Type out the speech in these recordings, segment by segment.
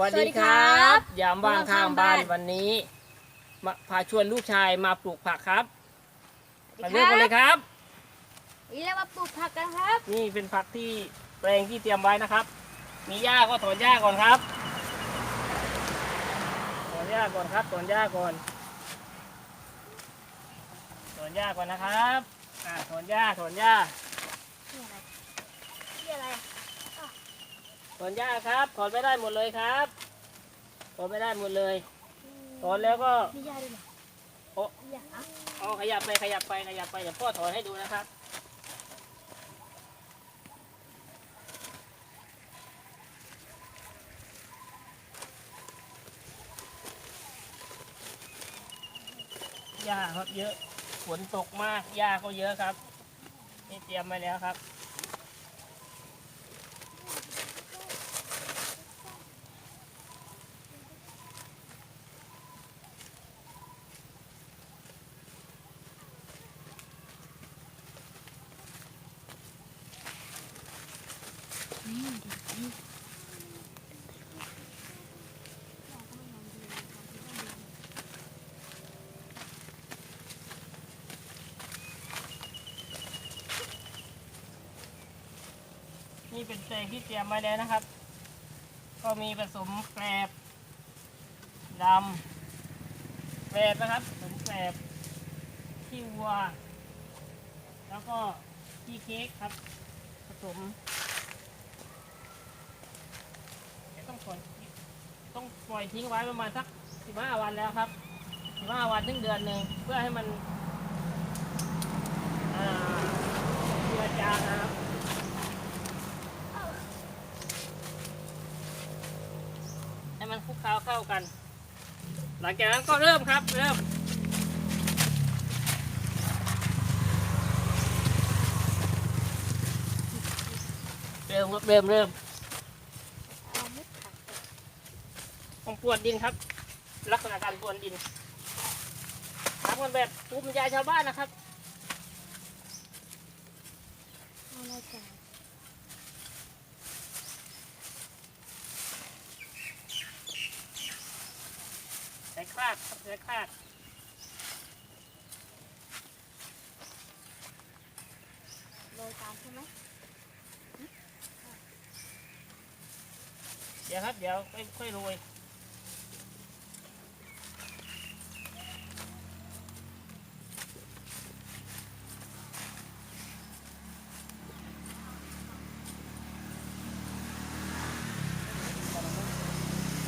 วัสสวัดีสดีคครรัับบยามว่างข้างบ้านข้างบ้านวันนี้ มาพาชวนลูกชายมาปลูกผักครับสมาวัสดีเริ่มกันเลยครับนี่เรามาปลูกผักกันครับ นี่เป็นผักที่แปลงที่เตรียมไว้นะครับ มีหญ้าก็ถอนหญ้าก่อนครับถอนหญ้าก่อนครับถอนหญ้าก่อนถอนหญ้าก่อนนะครับอ่าถอนหญ้าถอนหญ้านี่อะไรนี่อะไร ถอนหญ้าครับถอนไม่ได้หมดเลยครับถอนไม่ได้หมดเลยถอนแล้วก็มียาด้วยเหรอโอ้มียาอะเอาขยับไปขยับไปขยับไปเดี๋ยวพ่อถอนให้ดูนะครับหญ้าครับเยอะฝนตกมากหญ้าก็เยอะครับ นี่เตรียมไว้แล้วครับ นี่เป็นแปลงที่เตรียมไว้แล้วนะครับ ก็มีผสมแกลบดำแกลบนะครับผสมแกลบขี้วัว แล้วก็ขี้เค้กครับ ผสมต้องปล่อยต้องปล่อยทิ้งไว้ประมาณสักสิบห้าวันแล้วครับสิบห้าวันถึงเดือนหนึ่งเพื่อให้มันอ่าเจือจางนะครับ ให้ มันคลุกเคล้าเข้ากัน หลังจากนั้นก็เริ่มครับ เริ่ม เริ่มครับเริ่มเริ่มเอาเม็ดผักต้องปวนดินครับ ลักษณะการปวนดินทำกันแบบภูมิปัญญาชาวบ้านนะครับเอาอะไรกัน ใส่คลาด ครับใส่คลากโรยตามใช่ไหมเดี๋ยวครับ เดี๋ยวค่อยค่อยโรย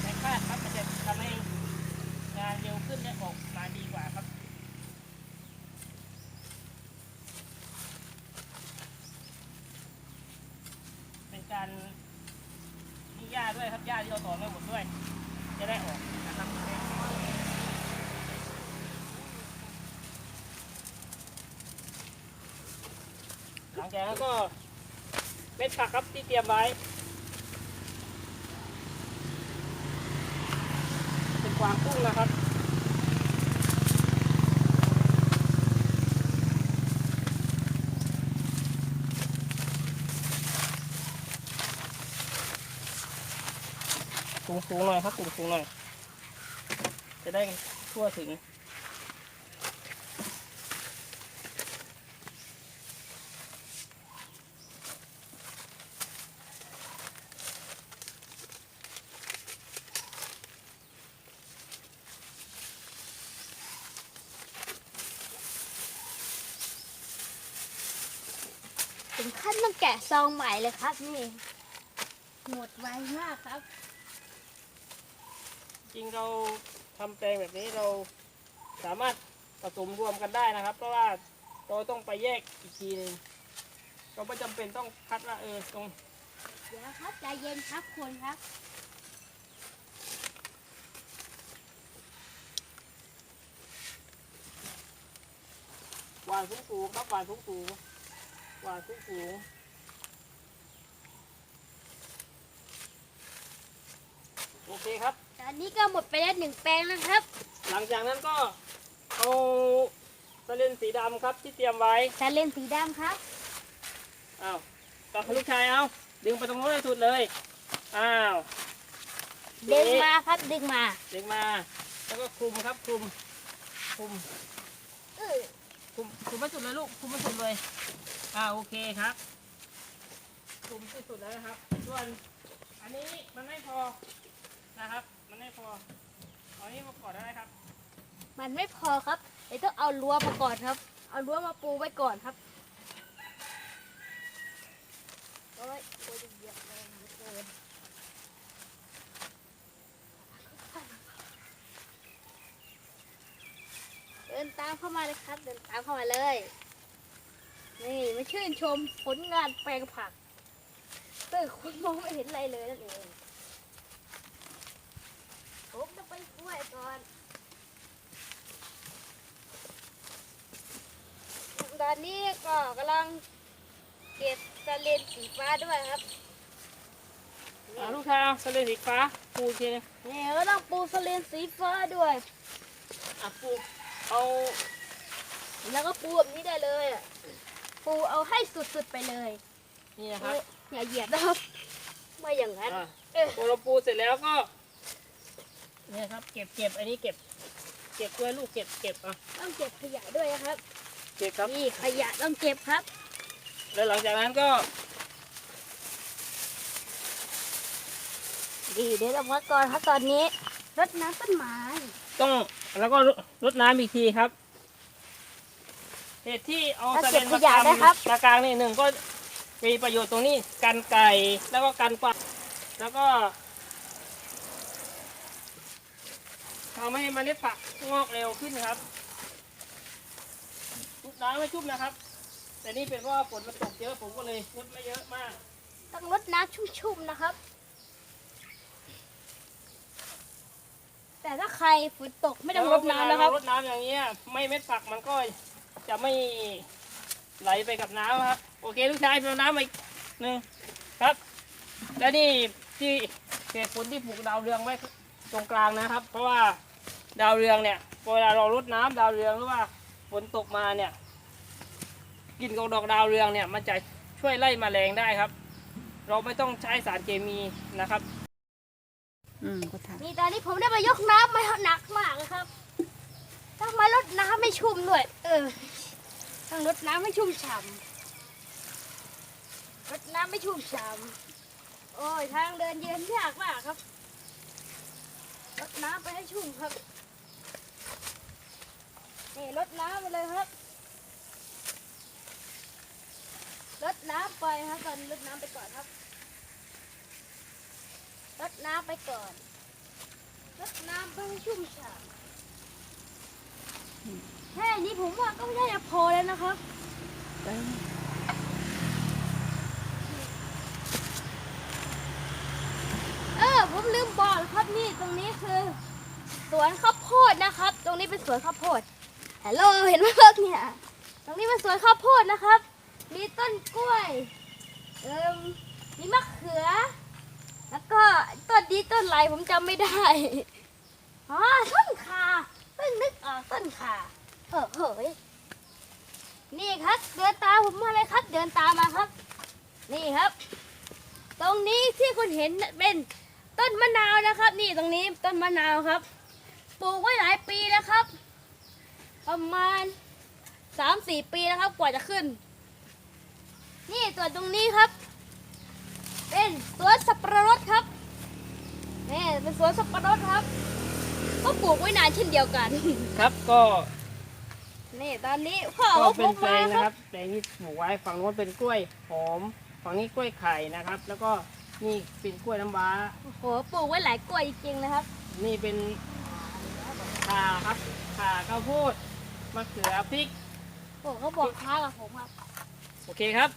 ใส่คลาดครับมันจะทำให้งานเร็วขึ้นและออกมาดีกว่าครับ เป็นการมีหญ้าด้วยครับหญ้าที่เราถอนไว้หม ด้วย จะได้ออกนะครับหลังจากนั้นก็เม็ดผักครับที่เตรียมไว้เป็นกวางตุ้งนะครับ สูงสูงหน่อยครับสูงสูงหน่อย จะได้ทั่วถึง ถึงขั้นต้องแกะซองใหม่เลยครับนี่ หมดไวมากครับ จริงเราทำแปลงแบบนี้เราสามารถผสมรวมกันได้นะครับ เพราะว่าเราต้องไปแยกอีกทีหนึงเราไม่จำเป็นต้องคัดว่าเออตรงเดี๋ยวครับใจเย็นครับคนครับหวานสูงสูงๆครับหวานสูงสูงๆหวานสูงสูงๆโอเคครับต อนนี้ก็หมดไปแล้วหนึ่งแปลงนะครับ หลังจากนั้นก็เอาสเลนสีดำครับที่เตรียมไว้ชาเลนสีดำครับ อ้าวกลับมาลูกชายเอาดึงไปตรงโน้นให้สุดเลยอ้าวดึงมาครับดึงมาดึงมา แล้วก็คลุมครับคลุมคลุมเออคลุมคลุมไม่สุดเลยลูกคลุมไม่สุดเลยอ่าโอเคครับคลุมที่สุดแล้วนะครับ ส่วนอันนี้มันไม่พอนะครับ มันไม่พอเอาอันนี้มาก่อนได้ครับ มันไม่พอครับเดี๋ยวต้องเอารั้วมาก่อนครับ เอารั้วมาปูไว้ก่อนครับโอ้ยโอ้ยเหยียบแรงเหลือเกินเดินตามเข้ามาเลยครับ เดินตามเข้ามาเลย นี่มาชื่นชมผลงานแปลงผักซึ่คุณมองไม่เห็นอะไรเลยนั่นเองผมจะไป กล้วยก่อน ตอนนี้ก็กำลังเก็บสเลนสีฟ้าด้วยครับ อ่าลูกชายเอาสเลดสีฟ้าปูทีนึงนี่ก็ต้องปูสเลนสีฟ้าด้วย อะปูเอาแล้วก็ปูแบบนี้ได้เลยอะปูเอาให้สุดๆไปเลยนี่นะครับอย่าเหยียบนะครับไม่อย่างนั้น อะเออ พอเราปูเสร็จแล้วก็ เนี่ยครับ เก็บเก็บอันนี้เก็บ เก็บด้วยลูกเก็บเก็บอะต้องเก็บขยะด้วยนะครับ เก็บครับนี่ขยะต้องเก็บครับ แล้วหลังจากนั้นก็ดีเดี๋ยวเราพักก่อนครับตอนนี้รดน้ำต้นไม้ต้องแล้วก็รดน้ำอีกทีครับเหตุที่เอาแล้วสะเก็เด็บนขมายะกางนะครับมากางนี่หนึ่งก็มีประโยชน์ตรงนี้กันไก่แล้วก็กันกวางแล้วก็ ทำให้เมล็ดผักงอกเร็วขึ้นครับชุบน้ำไม่ชุบนะครับ แต่นี่เป็นเพราะว่าฝนมันตกเยอะผมก็เลยชุบไม่เยอะมาก ต้องรดน้ำชุ่มๆนะครับ แต่ถ้าใครฝนตกไม่ต้องรดน้ำนะครับ เวลาเารดน้ำอย่างเงี้ย ไม่เม็ดผักมันก็จะไม่ไหลไปกับน้ำครับโอเคลูกชายเอาน้ำมาอีกหนึ่งครับ และนี่ที่เหตุผลที่ปลูกดาวเรืองไว้ตรงกลางนะครับ เพราะว่า ดาวเรืองเนี่ยเวลาเรารดน้ำดาวเรืองหรือว่าฝนตกมาเนี่ยกลิ่นของดอกดาวเรืองเนี่ยมันจะช่วยไล่แมลงได้ครับ เราไม่ต้องใช้สารเคมีนะครับ อืมก็ทนี่ตอนนี้ผมได้มายกน้ำมาหนักมากเลยครับต้องมารดน้ำไม่ชุ่มด้วย เออต้องรดน้ำไม่ชุ่มฉ่ำรดน้ำไม่ชุ่มฉ่ำโอ้ยทางเดินเยืนยากมากครับรดน้ำไปให้ชุ่มครับนี่ รดน้ำไปเลยครับรดน้ำไปครับตอนนี้รดน้ำไปก่อนครับรดน้ำไปก่อนรดน้ำเพื่อให้ชุ่มฉ่ำแค่นี้ผมว่าก็ไม่ได้จะพอแล้วนะครับเออผมลืมบอกนครับนี่ตรงนี้คือ สวนข้าวโพดนะครับ ตรงนี้เป็นสวนข้าวโพด ฮัลโหลเห็นไหมครับเนี่ยตรงนี้เป็นสวนข้าวโพดนะครับ มีต้นกล้วยเอิมมีมะเขือ แล้วก็ต้นนี้ต้นอะไรผมจำไม่ได้อ๋อต้นขาเพิ่งนึกออกต้นขาเออเฮ้ยนี่ครับ เดินตามผมมาเลยครับ เดินตามมาครับ นี่ครับ ตรงนี้ที่คุณเห็นเป็นต้นมะนาวนะครับ นี่ตรงนี้ต้นมะนาวครับ ปลูกไว้หลายปีแล้วครับ ประมาณสามสี่ปีแล้วครับกว่าจะขึ้น นี่ส่วนตรงนี้ครับ เป็นสวนสับปะรดครับนี่เป็นสวนสับปะรดครับ ก็ปลูกไว้นานเช่นเดียวกัน ครับก็นี่ตอนนี้พ่อก็เขาเป็พนกแปลมางคนะรับครับแปลงที่ปลูกไว้ฝั่งโน้นเป็นกล้วยหอมฝั่งนี้กล้วยไข่นะครับ แล้วก็นี่เป็นกล้วยน้ำว้า โอ้โหปลูกไว้หลายกล้วยจริงๆนะครับ นี่เป็นข่าครับข่าข้าวโพด มะเขือพริกโอ้เขาบอกค้ากับผมครับโอเคครับ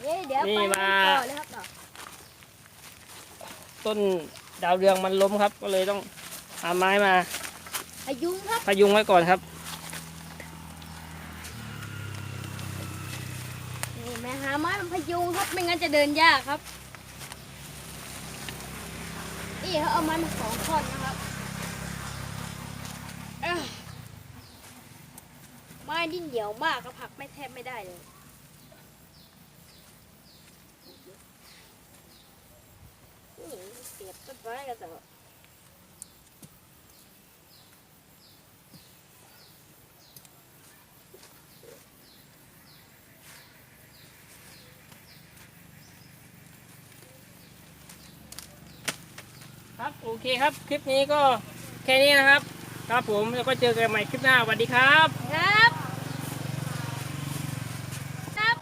เย้เดี๋ยวนี่ไปมา ต่อเลยครับต่อต้นดาวเรืองมันล้มครับ ก็เลยต้องเอาไม้มาพายุงครับพยุงไว้ก่อนครับ นี่แม่หาไม้มันพยุงครับไม่งั้นจะเดินยากครับนี่เขาเอาไม้มาสองท่อนนะครับเอ้อ ไม้นี่เหนียวมากครับผลักไม่แทบไม่ได้เลย นี่เก็บต้นไม้กันเถอะครับโอเคครับ คลิปนี้ก็แค่นี้นะครับ ครับผมแล้วก็เจอกันใหม่คลิปหน้าสวัสดีครับครับ